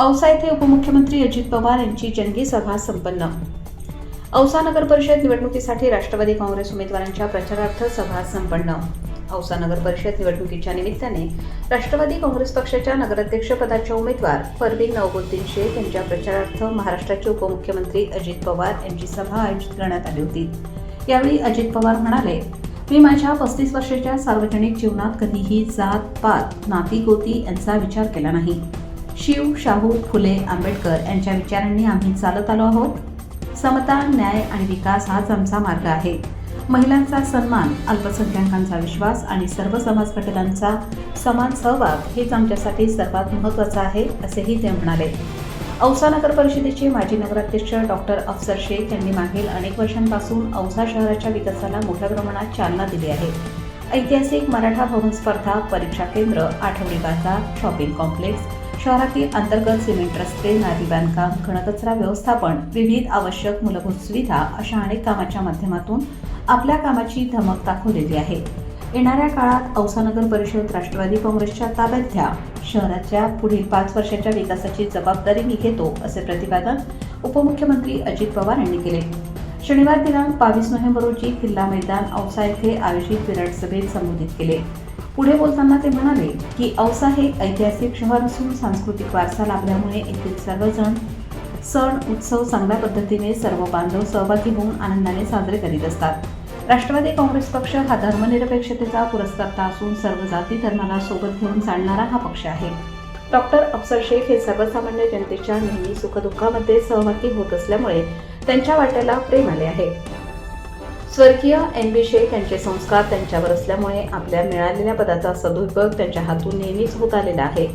औसा येथे उपमुख्यमंत्री अजित पवार यांची जंगी सभा संपन्न. औसा नगर परिषद निवडणुकीसाठी राष्ट्रवादी काँग्रेस उमेदवारांच्या प्रचारार्थ सभा संपन्न. औसा नगर परिषद निवडणुकीच्या निमित्ताने राष्ट्रवादी काँग्रेस पक्षाच्या नगराध्यक्ष पदाच्या उमेदवार परवीन नवबुद्दीन शेख यांच्या प्रचारार्थ महाराष्ट्राचे उपमुख्यमंत्री अजित पवार यांची सभा आयोजित करण्यात आली होती. यावेळी अजित पवार म्हणाले मी माझ्या पस्तीस वर्षाच्या सार्वजनिक जीवनात कधीही जात पात नाती गोती यांचा विचार केला नाही. शिव शाहू फुले आंबेडकर यांच्या विचारांनी आम्ही चालत आलो आहोत. समता न्याय आणि विकास हाच आमचा मार्ग आहे. महिलांचा सन्मान अल्पसंख्याकांचा विश्वास आणि सर्व समाज घटकांचा समान सहभाग हेच आमच्यासाठी सर्वात महत्त्वाचं आहे असेही ते म्हणाले. औसा नगर परिषदेचे माजी नगराध्यक्ष डॉक्टर अफसर शेख यांनी मागील अनेक वर्षांपासून औसा शहराच्या विकासाला मोठ्या प्रमाणात चालना दिली आहे. ऐतिहासिक मराठा भवन स्पर्धा परीक्षा केंद्र आठवडी बाजार शॉपिंग कॉम्प्लेक्स शहरातील अंतर्गत सिमेंट रस्ते नादी बांधकाम घनकचरा व्यवस्थापन विविध आवश्यक मूलभूत सुविधा अशा अनेक कामाच्या माध्यमातून आपल्या कामाची धमक दाखवलेली आहे. येणाऱ्या काळात औसानगर परिषद राष्ट्रवादी काँग्रेसच्या ताब्यात घ्या. शहराच्या पुढील पाच वर्षाच्या विकासाची जबाबदारी मी घेतो असे प्रतिपादन उपमुख्यमंत्री अजित पवार यांनी केले. शनिवार दिनांक बावीस नोव्हेंबर रोजी किल्ला मैदान औसा येथे आयोजित विराट सभेत संबोधित केले. पुढे बोलताना ते म्हणाले की औसा हे ऐतिहासिक शहर असून सांस्कृतिक वारसा लाभल्यामुळे येथील सर्वजण सण उत्सव चांगल्या पद्धतीने सर्व बांधव सहभागी होऊन आनंदाने साजरे करीत असतात. राष्ट्रवादी काँग्रेस पक्ष हा धर्मनिरपेक्षतेचा पुरस्कर्ता असून सर्व जाती धर्माला सोबत घेऊन चालणारा हा पक्ष आहे. डॉक्टर अफसर शेख हे सर्वसामान्य जनतेच्या नेहमी सुखदुःखामध्ये सहभागी होत असल्यामुळे त्यांच्या वाट्याला प्रेम आले आहे. स्वर्गीय एन बी शेख यांचे संस्कार त्यांच्यावर असल्यामुळे आपल्या मिळालेल्या पदाचा सदुपयोग त्यांच्या हातून नेहमीच होत आलेला आहे.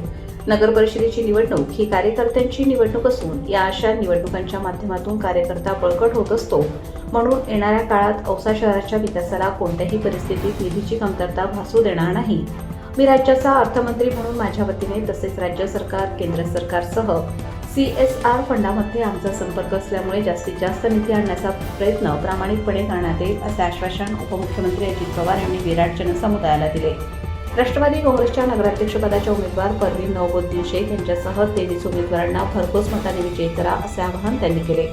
नगर परिषदेची निवडणूक ही कार्यकर्त्यांची निवडणूक असून या अशा निवडणुकांच्या माध्यमातून कार्यकर्ता बळकट होत असतो. म्हणून येणाऱ्या काळात औसा शहराच्या विकासाला कोणत्याही परिस्थितीत निधीची कमतरता भासू देणार नाही. मी राज्याचा अर्थमंत्री म्हणून माझ्या वतीने तसेच राज्य सरकार केंद्र सरकारसह सी एस आर फंडामध्ये आमचा संपर्क असल्यामुळे जास्तीत जास्त निधी आणण्याचा प्रयत्न प्रामाणिकपणे करण्यात येईल असे आश्वासन उपमुख्यमंत्री अजित पवार यांनी विराट जनसमुदायाला दिले. राष्ट्रवादी काँग्रेसच्या नगराध्यक्षपदाच्या उमेदवार परवीन नवबुद्दीन शेख यांच्यासह तेवीस उमेदवारांना भरघोस मताने विजयी करा असे आवाहन त्यांनी केले.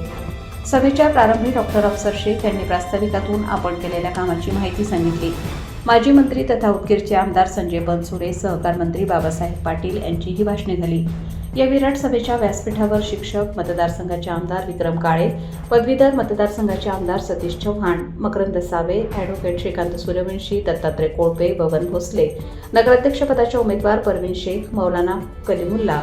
सभेच्या प्रारंभी डॉक्टर अफसर शेख यांनी प्रास्ताविकातून आपण केलेल्या कामाची माहिती सांगितली. माजी मंत्री तथा उदगीरचे आमदार संजय बनसुरे सहकार मंत्री बाबासाहेब पाटील यांचीही भाषणे झाली. या विराट सभेच्या व्यासपीठावर शिक्षक मतदारसंघाचे आमदार विक्रम काळे पदवीधर मतदारसंघाचे आमदार सतीश चव्हाण मकरंद सावे ॲडव्होकेट श्रीकांत सूर्यवंशी दत्तात्रय कोळपे बबन भोसले नगराध्यक्षपदाच्या उमेदवार परवीन शेख मौलाना कलिमुल्ला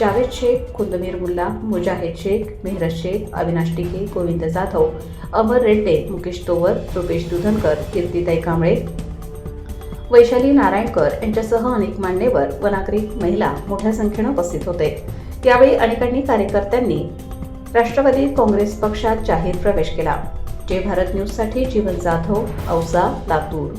जावेद शेख खुंदमीर मुल्ला मुजाहिद शेख मेहरज शेख अविनाश टिके गोविंद जाधव अमर रेड्डे मुकेश तोवर रुपेश दुधनकर कीर्तिताई कांबळे वैशाली नारायणकर यांच्यासह अनेक मान्यवर व नागरिक महिला मोठ्या संख्येनं उपस्थित होते. यावेळी अनेकांनी कार्यकर्त्यांनी राष्ट्रवादी काँग्रेस पक्षात जाहीर प्रवेश केला. जय भारत न्यूजसाठी जीवन जाधव औसा लातूर.